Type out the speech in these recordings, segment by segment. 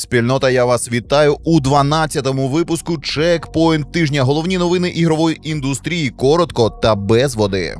Спільнота, я вас вітаю у 12-му випуску Чекпоінт тижня. Головні новини ігрової індустрії коротко та без води.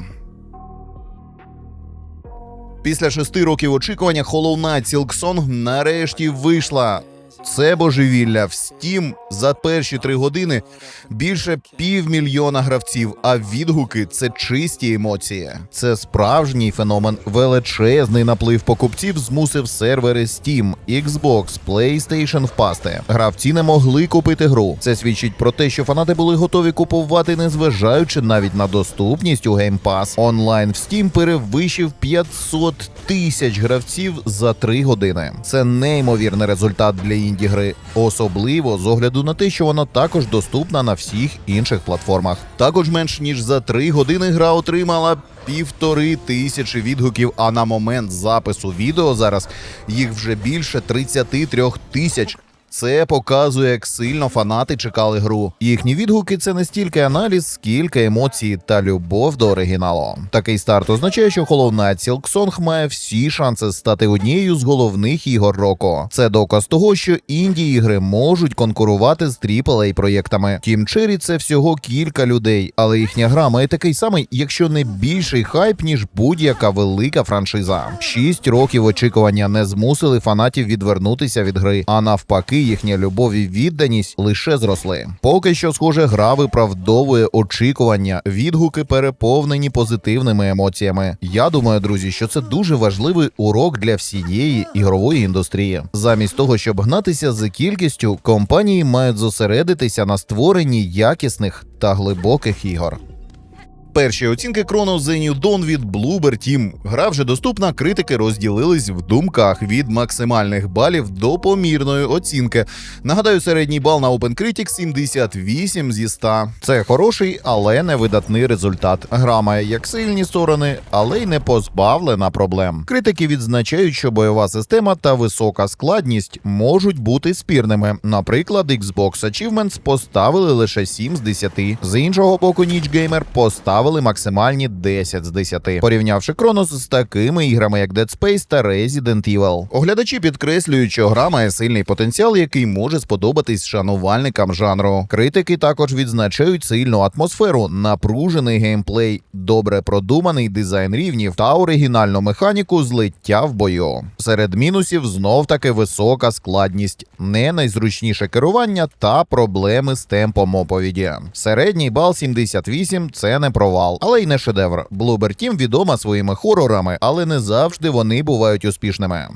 Після шести років очікування Hollow Knight Silksong нарешті вийшла. Це божевілля в Steam за перші три години більше півмільйона гравців, а відгуки це чисті емоції. Це справжній феномен. Величезний наплив покупців змусив сервери Steam, Xbox, PlayStation впасти. Гравці не могли купити гру. Це свідчить про те, що фанати були готові купувати, незважаючи навіть на доступність у Game Pass. Онлайн в Steam перевищив 500 тисяч гравців за три години. Це неймовірний результат для інді гри, особливо з огляду на те, що вона також доступна на всіх інших платформах. Також менш ніж за три години гра отримала півтори тисячі відгуків. А на момент запису відео зараз їх вже більше 33 тисяч. Це показує, як сильно фанати чекали гру. Їхні відгуки це не стільки аналіз, скільки емоцій та любов до оригіналу. Такий старт означає, що Knight Silksong має всі шанси стати однією з головних ігор року. Це доказ того, що інді ігри можуть конкурувати з aaa проєктами. Team Cherry – це всього кілька людей, але їхня гра має такий самий, якщо не більший хайп, ніж будь-яка велика франшиза. Шість років очікування не змусили фанатів відвернутися від гри, а навпаки їхня любов і відданість лише зросли. Поки що, схоже, гра виправдовує очікування, відгуки переповнені позитивними емоціями. Я думаю, друзі, що це дуже важливий урок для всієї ігрової індустрії. Замість того, щоб гнатися за кількістю, компанії мають зосередитися на створенні якісних та глибоких ігор. Перші оцінки Chrono The New Dawn від Bloober Team. Гра вже доступна, критики розділились в думках від максимальних балів до помірної оцінки. Нагадаю, середній бал на OpenCritic 78 зі 100. Це хороший, але не видатний результат. Гра має як сильні сторони, але й не позбавлена проблем. Критики відзначають, що бойова система та висока складність можуть бути спірними. Наприклад, Xbox Achievements поставили лише 7 з 10. З іншого боку, Ніч Gamer поставили максимальні 10 з 10, порівнявши Кронос з такими іграми, як Dead Space та Resident Evil. Оглядачі підкреслюють, що гра має сильний потенціал, який може сподобатись шанувальникам жанру. Критики також відзначають сильну атмосферу, напружений геймплей, добре продуманий дизайн рівнів та оригінальну механіку злиття в бою. Серед мінусів знов таки висока складність, не найзручніше керування та проблеми з темпом оповіді. Середній бал 78 – це не провал, але й не шедевр. Bloober Team відома своїми хорорами, але не завжди вони бувають успішними.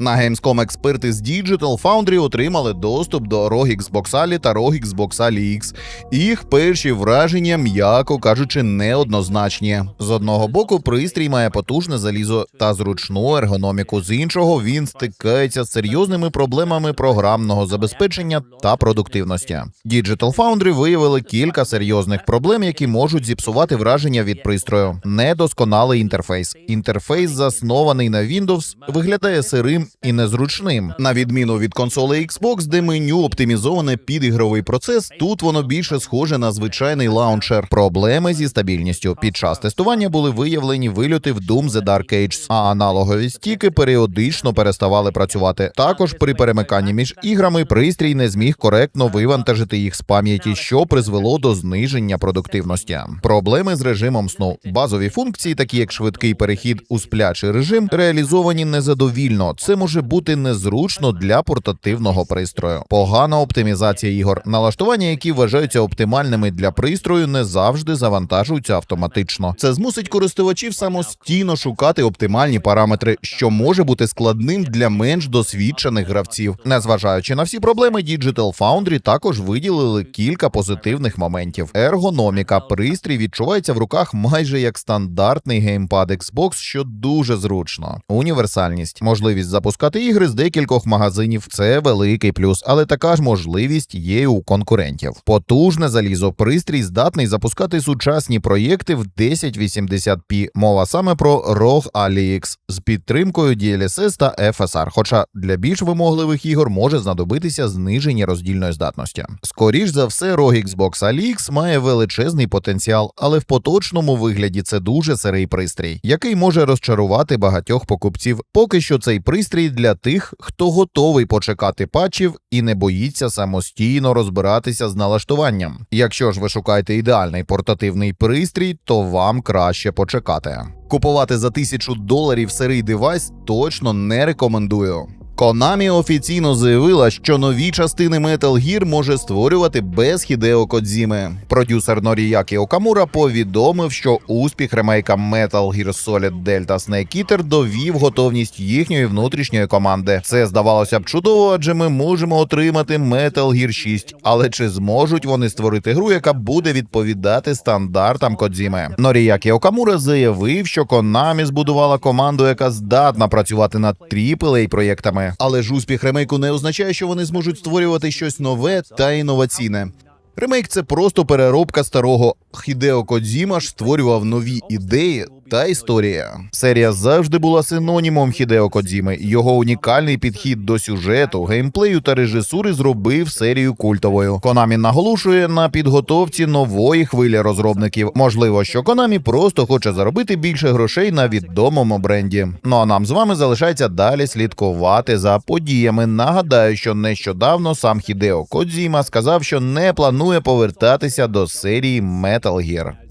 На Gamescom експерти з Digital Foundry отримали доступ до ROG Xbox Ali та ROG Xbox Ali X. Їх перші враження, м'яко кажучи, неоднозначні. З одного боку, пристрій має потужне залізо та зручну ергономіку. З іншого він стикається з серйозними проблемами програмного забезпечення та продуктивності. Digital Foundry виявили кілька серйозних проблем, які можуть зіпсувати враження від пристрою. Недосконалий інтерфейс. Інтерфейс, заснований на Windows, виглядає сирим і незручним. На відміну від консолей Xbox, де меню оптимізоване під ігровий процес, тут воно більше схоже на звичайний лаунчер. Проблеми зі стабільністю. Під час тестування були виявлені вильоти в Doom The Dark Ages, а аналогові стіки періодично переставали працювати. Також при перемиканні між іграми пристрій не зміг коректно вивантажити їх з пам'яті, що призвело до зниження продуктивності. Проблеми з режимом сну. Базові функції, такі як швидкий перехід у сплячий режим, реалізовані незадовільно. Це може бути незручно для портативного пристрою. Погана оптимізація ігор. Налаштування, які вважаються оптимальними для пристрою, не завжди завантажуються автоматично. Це змусить користувачів самостійно шукати оптимальні параметри, що може бути складним для менш досвідчених гравців. Незважаючи на всі проблеми, Digital Foundry також виділили кілька позитивних моментів. Ергономіка пристрій відчувається в руках майже як стандартний геймпад Xbox, що дуже зручно. Універсальність, можливість запускати ігри з декількох магазинів це великий плюс, але така ж можливість є у конкурентів. Потужне залізо, пристрій здатний запускати сучасні проєкти в 1080p. Мова саме про ROG AliX з підтримкою DLSS та FSR. Хоча для більш вимогливих ігор може знадобитися зниження роздільної здатності. Скоріш за все, ROG Xbox AliX має величезний потенціал, але в поточному вигляді це дуже сирий пристрій, який може розчарувати багатьох покупців. Поки що цей пристрій пристрій для тих, хто готовий почекати патчів і не боїться самостійно розбиратися з налаштуванням. Якщо ж ви шукаєте ідеальний портативний пристрій, то вам краще почекати. Купувати за тисячу доларів сирий девайс точно не рекомендую. Konami офіційно заявила, що нові частини Metal Gear може створювати без Хідео Кодзіми. Продюсер Норіякі Окамура повідомив, що успіх ремейка Metal Gear Solid Delta Snake Eater довів готовність їхньої внутрішньої команди. Це здавалося б чудово, адже ми можемо отримати Metal Gear 6, але чи зможуть вони створити гру, яка буде відповідати стандартам Кодзіми? Норіякі Окамура заявив, що Konami збудувала команду, яка здатна працювати над aaa проєктами. Але ж успіх ремейку не означає, що вони зможуть створювати щось нове та інноваційне. Ремейк це просто переробка старого. Хідео Кодзіма ж створював нові ідеї та історія. Серія завжди була синонімом Хідео Кодзіми. Його унікальний підхід до сюжету, геймплею та режисури зробив серію культовою. Konami наголошує на підготовці нової хвилі розробників. Можливо, що Konami просто хоче заробити більше грошей на відомому бренді. Ну а нам з вами залишається далі слідкувати за подіями. Нагадаю, що нещодавно сам Хідео Кодзіма сказав, що не планує повертатися до серії Metal Gear.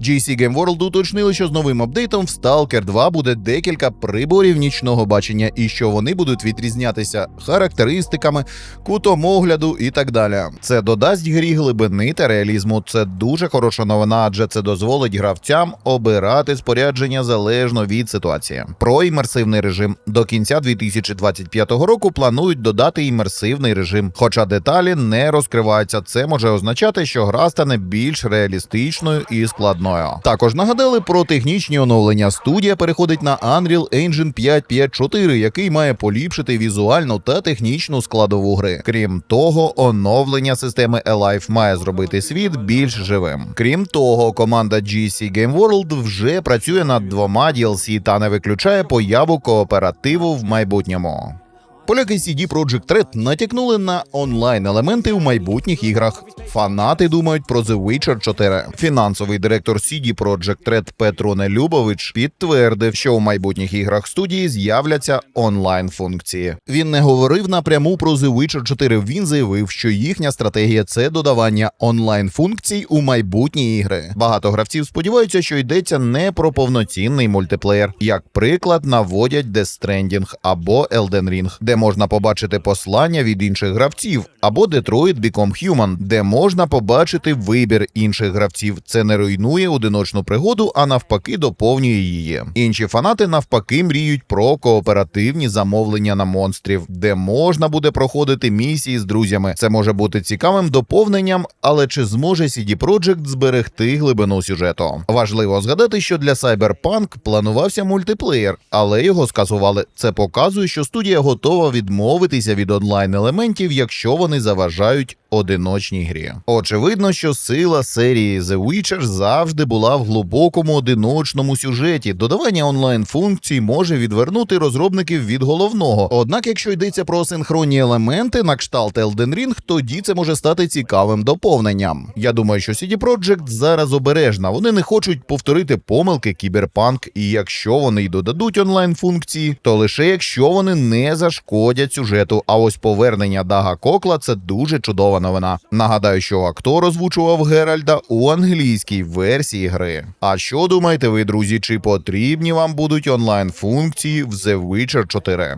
GC Game World уточнили, що з новим апдейтом в Stalker 2 буде декілька приборів нічного бачення, і що вони будуть відрізнятися характеристиками, кутом огляду і так далі. Це додасть грі глибини та реалізму. Це дуже хороша новина, адже це дозволить гравцям обирати спорядження залежно від ситуації. Про імерсивний режим до кінця 2025 року планують додати імерсивний режим, хоча деталі не розкриваються. Це може означати, що гра стане більш реалістичною і складною. Також нагадали про технічні оновлення. Студія переходить на Unreal Engine 5.5.4, який має поліпшити візуальну та технічну складову гри. Крім того, оновлення системи Alive має зробити світ більш живим. Крім того, команда GC Game World вже працює над двома DLC та не виключає появу кооперативу в майбутньому. Поляки CD Projekt Red натякнули на онлайн-елементи у майбутніх іграх. Фанати думають про The Witcher 4. Фінансовий директор CD Projekt Red Петро Нелюбович підтвердив, що у майбутніх іграх студії з'являться онлайн-функції. Він не говорив напряму про The Witcher 4. Він заявив, що їхня стратегія це додавання онлайн-функцій у майбутні ігри. Багато гравців сподіваються, що йдеться не про повноцінний мультиплеєр. Як приклад, наводять Death Stranding або Elden Ring, де можна побачити послання від інших гравців, або Detroit Become Human, де можна побачити вибір інших гравців. Це не руйнує одиночну пригоду, а навпаки, доповнює її. Інші фанати навпаки мріють про кооперативні замовлення на монстрів, де можна буде проходити місії з друзями. Це може бути цікавим доповненням, але чи зможе CD Projekt зберегти глибину сюжету? Важливо згадати, що для Cyberpunk планувався мультиплеєр, але його скасували. Це показує, що студія готова відмовитися від онлайн елементів, якщо вони заважають одиночній грі. Очевидно, що сила серії The Witcher завжди була в глибокому одиночному сюжеті. Додавання онлайн функцій може відвернути розробників від головного. Однак, якщо йдеться про синхронні елементи на кшталт Elden Ring, тоді це може стати цікавим доповненням. Я думаю, що CD Projekt зараз обережна. Вони не хочуть повторити помилки Кіберпанк, і якщо вони й додадуть онлайн функції, то лише якщо вони не зашкодять сюжету. А ось повернення Дага Кокла це дуже чудова новина. Нагадаю, що актор озвучував Геральда у англійській версії гри. А що думаєте ви, друзі? Чи потрібні вам будуть онлайн функції в The Witcher 4?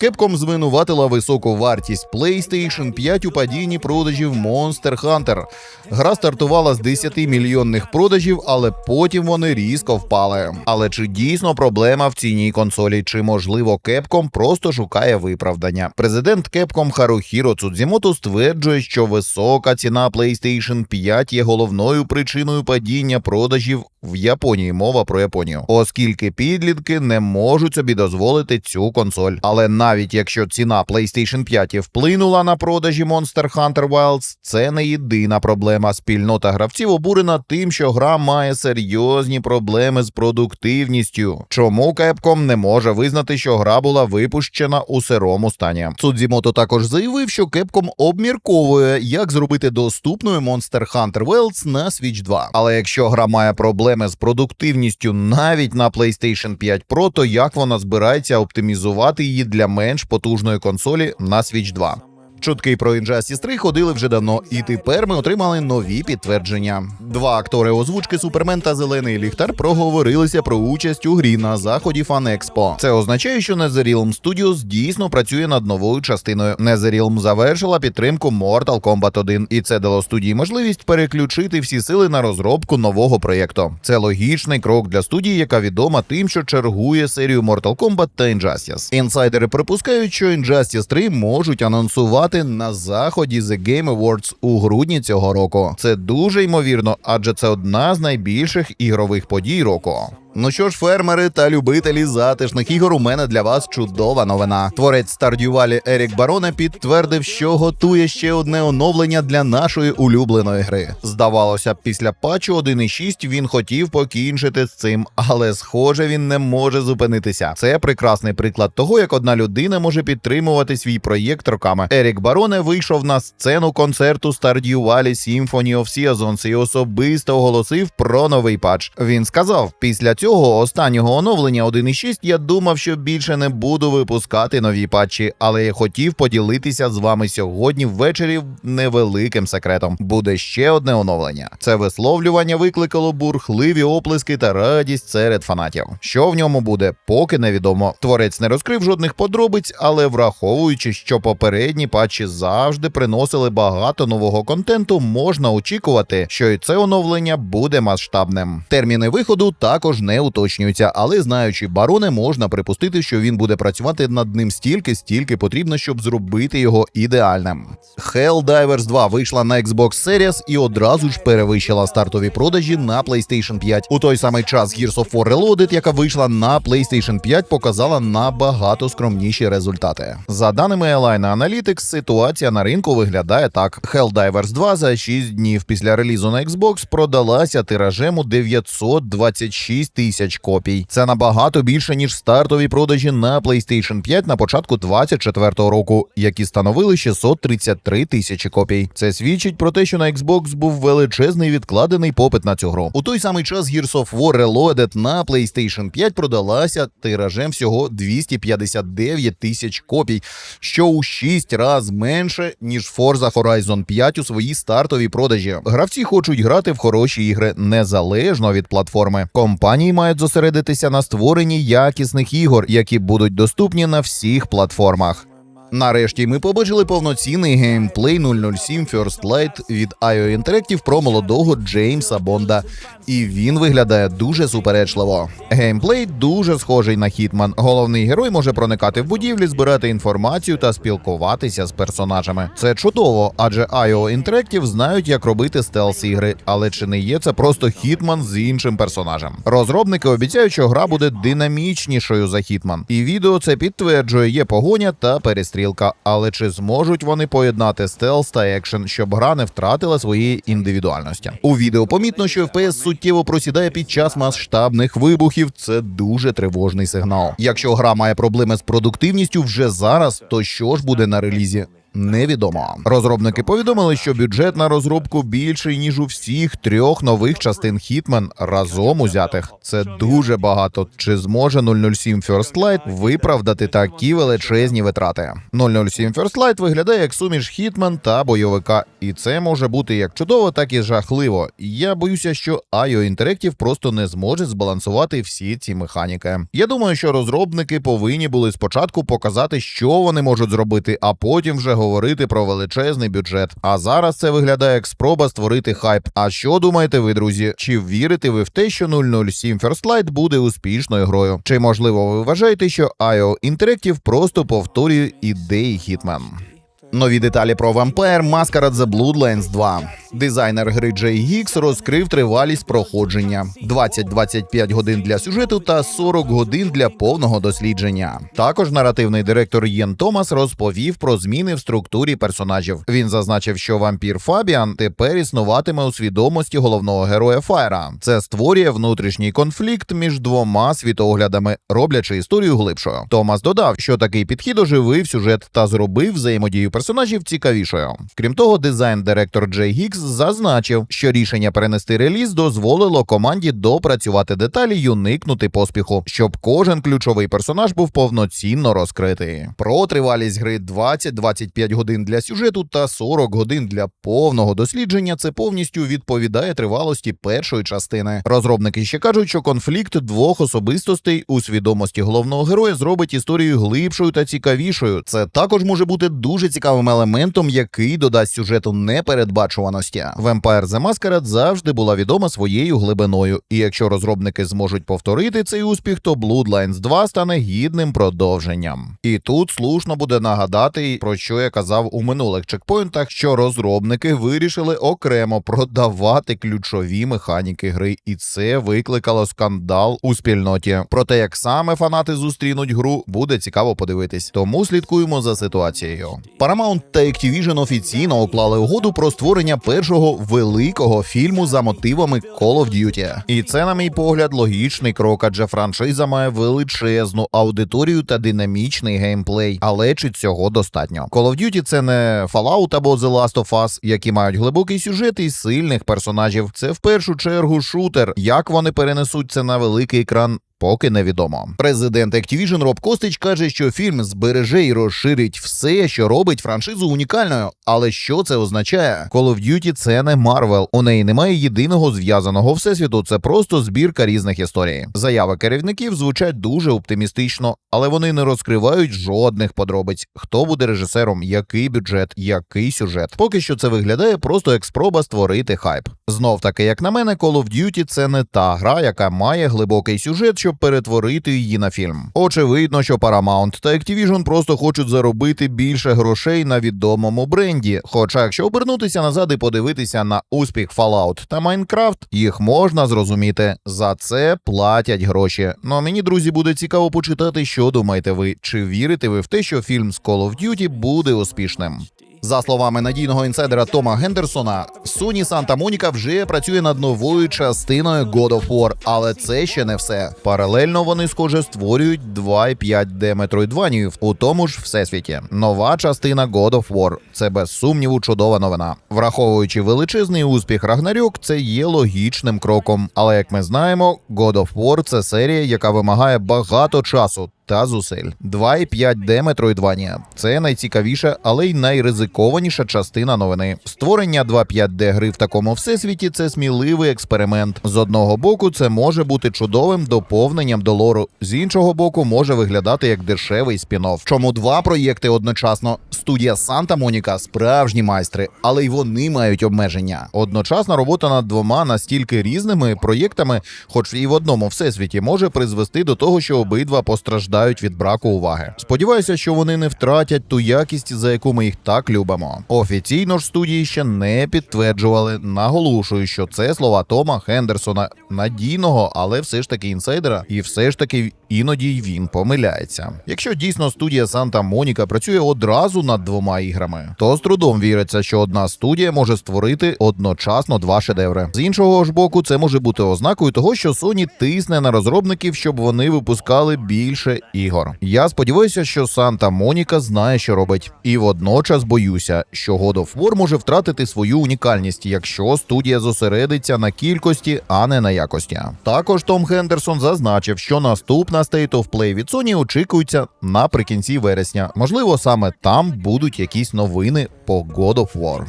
Capcom звинуватила високу вартість PlayStation 5 у падінні продажів Monster Hunter. Гра стартувала з 10 мільйонних продажів, але потім вони різко впали. Але чи дійсно проблема в ціні консолі? Чи можливо Capcom просто шукає виправдання? Президент Capcom Харухіро Цудзімото стверджує, що висока ціна PlayStation 5 є головною причиною падіння продажів в Японії. Мова про Японію, оскільки підлітки не можуть собі дозволити цю консоль. Але навіть Навіть якщо ціна PlayStation 5 і вплинула на продажі Monster Hunter Wilds, це не єдина проблема. Спільнота гравців обурена тим, що гра має серйозні проблеми з продуктивністю. Чому Capcom не може визнати, що гра була випущена у сирому стані? Судзімото також заявив, що Capcom обмірковує, як зробити доступною Monster Hunter Wilds на Switch 2. Але якщо гра має проблеми з продуктивністю навіть на PlayStation 5 Pro, то як вона збирається оптимізувати її для менш потужної консолі на Switch 2? Чутки про Injustice 3 ходили вже давно, і тепер ми отримали нові підтвердження. Два актори озвучки Супермен та Зелений Ліхтар проговорилися про участь у грі на заході FanExpo. Це означає, що NetherRealm Studios дійсно працює над новою частиною. NetherRealm завершила підтримку Mortal Kombat 1, і це дало студії можливість переключити всі сили на розробку нового проєкту. Це логічний крок для студії, яка відома тим, що чергує серію Mortal Kombat та Injustice. Інсайдери припускають, що Injustice 3 можуть анонсувати на заході The Game Awards у грудні цього року. Це дуже ймовірно, адже це одна з найбільших ігрових подій року. Ну що ж, фермери та любителі затишних ігор, у мене для вас чудова новина. Творець Valley Ерік Бароне підтвердив, що готує ще одне оновлення для нашої улюбленої гри. Здавалося, б, після патчу 1.6 він хотів покінчити з цим, але схоже, він не може зупинитися. Це прекрасний приклад того, як одна людина може підтримувати свій проєкт роками. Ерік Бароне вийшов на сцену концерту Valley Symphony of Seasons і особисто оголосив про новий патч. Він сказав: після останнього оновлення 1.6 я думав, що більше не буду випускати нові патчі, але я хотів поділитися з вами сьогодні ввечері невеликим секретом. Буде ще одне оновлення. Це висловлювання викликало бурхливі оплески та радість серед фанатів. Що в ньому буде, поки невідомо. Творець не розкрив жодних подробиць, але враховуючи, що попередні патчі завжди приносили багато нового контенту, можна очікувати, що і це оновлення буде масштабним. Терміни виходу також не уточнюються, але знаючи бароне, можна припустити, що він буде працювати над ним стільки, стільки потрібно, щоб зробити його ідеальним. Helldivers 2 вийшла на Xbox Series і одразу ж перевищила стартові продажі на PlayStation 5. У той самий час Gears of War Reloaded, яка вийшла на PlayStation 5, показала набагато скромніші результати. За даними Align Analytics, ситуація на ринку виглядає так: Helldivers 2 за 6 днів після релізу на Xbox продалася тиражем у 926 тисяч копій. Це набагато більше ніж стартові продажі на PlayStation 5 на початку 2024 року, які становили 633 тисячі копій. Це свідчить про те, що на Xbox був величезний відкладений попит на цю гру. У той самий час Gears of War Reloaded на PlayStation 5 продалася тиражем всього 259 тисяч копій, що у 6 разів менше ніж Forza Horizon 5 у своїй стартовій продажі. Гравці хочуть грати в хороші ігри незалежно від платформи. Компанії мають зосередитися на створенні якісних ігор, які будуть доступні на всіх платформах. Нарешті ми побачили повноцінний геймплей 007 First Light від IO Interactive про молодого Джеймса Бонда, і він виглядає дуже суперечливо. Геймплей дуже схожий на Хітман. Головний герой може проникати в будівлі, збирати інформацію та спілкуватися з персонажами. Це чудово, адже IO Interactive знають, як робити стелс ігри, але чи не є це просто Хітман з іншим персонажем? Розробники обіцяють, що гра буде динамічнішою за Хітман, і відео це підтверджує, є погоня та перестрілка. Але чи зможуть вони поєднати стелс та екшен, щоб гра не втратила своєї індивідуальності? У відео помітно, що FPS суттєво просідає під час масштабних вибухів. Це дуже тривожний сигнал. Якщо гра має проблеми з продуктивністю вже зараз, то що ж буде на релізі? Невідомо. Розробники повідомили, що бюджет на розробку більший ніж у всіх трьох нових частин Hitman разом узятих. Це дуже багато. Чи зможе 007 First Light виправдати такі величезні витрати? 007 First Light виглядає як суміш Hitman та бойовика, і це може бути як чудово, так і жахливо. Я боюся, що IO Interactive просто не зможе збалансувати всі ці механіки. Я думаю, що розробники повинні були спочатку показати, що вони можуть зробити, а потім вже говорити про величезний бюджет. А зараз це виглядає як спроба створити хайп. А що думаєте ви, друзі? Чи вірите ви в те, що 007 First Light буде успішною грою? Чи можливо ви вважаєте, що IO Interactive просто повторює ідеї Hitman? Нові деталі про Vampire Masquerade The Bloodlines 2. Дизайнер гри Джей Гікс розкрив тривалість проходження: 20-25 годин для сюжету та 40 годин для повного дослідження. Також наративний директор Єн Томас розповів про зміни в структурі персонажів. Він зазначив, що вампір Фабіан тепер існуватиме у свідомості головного героя Файра. Це створює внутрішній конфлікт між двома світоглядами, роблячи історію глибшою. Томас додав, що такий підхід оживив сюжет та зробив взаємодію персонажів цікавішою. Крім того, дизайн-директор Джей Гікс зазначив, що рішення перенести реліз дозволило команді допрацювати деталі й уникнути поспіху, щоб кожен ключовий персонаж був повноцінно розкритий. Про тривалість гри 20-25 годин для сюжету та 40 годин для повного дослідження. Це повністю відповідає тривалості першої частини. Розробники ще кажуть, що конфлікт двох особистостей у свідомості головного героя зробить історію глибшою та цікавішою. Це також може бути дуже цікавим елементом, який додасть сюжету непередбачуваності. Vampire The Masquerade завжди була відома своєю глибиною, і якщо розробники зможуть повторити цей успіх, то Bloodlines 2 стане гідним продовженням. І тут слушно буде нагадати, про що я казав у минулих чекпоінтах, що розробники вирішили окремо продавати ключові механіки гри, і це викликало скандал у спільноті. Про те, як саме фанати зустрінуть гру, буде цікаво подивитись. Тому слідкуємо за ситуацією. Paramount та Activision офіційно уклали угоду про створення першого великого фільму за мотивами Call of Duty. І це, на мій погляд, логічний крок, адже франшиза має величезну аудиторію та динамічний геймплей. Але чи цього достатньо? Call of Duty – це не Fallout або The Last of Us, які мають глибокий сюжет і сильних персонажів. Це в першу чергу шутер. Як вони перенесуть це на великий екран? Поки невідомо. Президент Activision Роб Костич каже, що фільм збереже і розширить все, що робить франшизу унікальною. Але що це означає? Call of Duty – це не Marvel. У неї немає єдиного зв'язаного всесвіту. Це просто збірка різних історій. Заяви керівників звучать дуже оптимістично, але вони не розкривають жодних подробиць. Хто буде режисером, який бюджет, який сюжет. Поки що це виглядає просто як спроба створити хайп. Знов таки, як на мене, Call of Duty – це не та гра, яка має глибокий сюжет, щоб перетворити її на фільм. Очевидно, що Paramount та Activision просто хочуть заробити більше грошей на відомому бренді. Хоча, якщо обернутися назад і подивитися на успіх Fallout та Minecraft, їх можна зрозуміти. За це платять гроші. Ну а мені, друзі, буде цікаво почитати, що думаєте ви, чи вірите ви в те, що фільм з Call of Duty буде успішним. За словами надійного інсайдера Тома Гендерсона, Sony Santa Monica вже працює над новою частиною God of War, але це ще не все. Паралельно вони, схоже, створюють 2,5D метроїдванів у тому ж всесвіті. Нова частина God of War – це без сумніву чудова новина. Враховуючи величезний успіх Рагнарьок, це є логічним кроком. Але як ми знаємо, God of War – це серія, яка вимагає багато часу та зусиль. 2,5D Metroidvania – це найцікавіша, але й найризикованіша частина новини. Створення 2,5D гри в такому всесвіті це сміливий експеримент. З одного боку, це може бути чудовим доповненням до лору, з іншого боку, може виглядати як дешевий спін-офф. Чому два проєкти одночасно? Студія Санта Моніка справжні майстри, але й вони мають обмеження. Одночасна робота над двома настільки різними проєктами, хоч і в одному всесвіті, може призвести до того, що обидва постраждають від браку уваги. Сподіваюся, що вони не втратять ту якість, за яку ми їх так любимо. Офіційно ж студії ще не підтверджували. Наголошую, що це слова Тома Хендерсона, надійного, але все ж таки інсайдера, і все ж таки іноді й він помиляється. Якщо дійсно студія Санта Моніка працює одразу над двома іграми, то з трудом віриться, що одна студія може створити одночасно два шедеври. З іншого ж боку, це може бути ознакою того, що Sony тисне на розробників, щоб вони випускали більше ігор. Я сподіваюся, що Санта Моніка знає, що робить, і водночас боюся, що God of War може втратити свою унікальність, якщо студія зосередиться на кількості, а не на якості. Також Том Хендерсон зазначив, що наступна State of Play від Sony очікується наприкінці вересня. Можливо, саме там будуть якісь новини по God of War.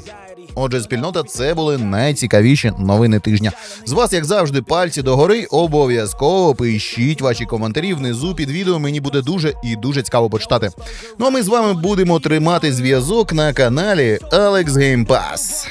Отже, спільнота, це були найцікавіші новини тижня. З вас, як завжди, пальці догори. Обов'язково пишіть ваші коментарі внизу під відео. Мені буде дуже і дуже цікаво почитати. Ну а ми з вами будемо тримати зв'язок на каналі Alex Game Pass.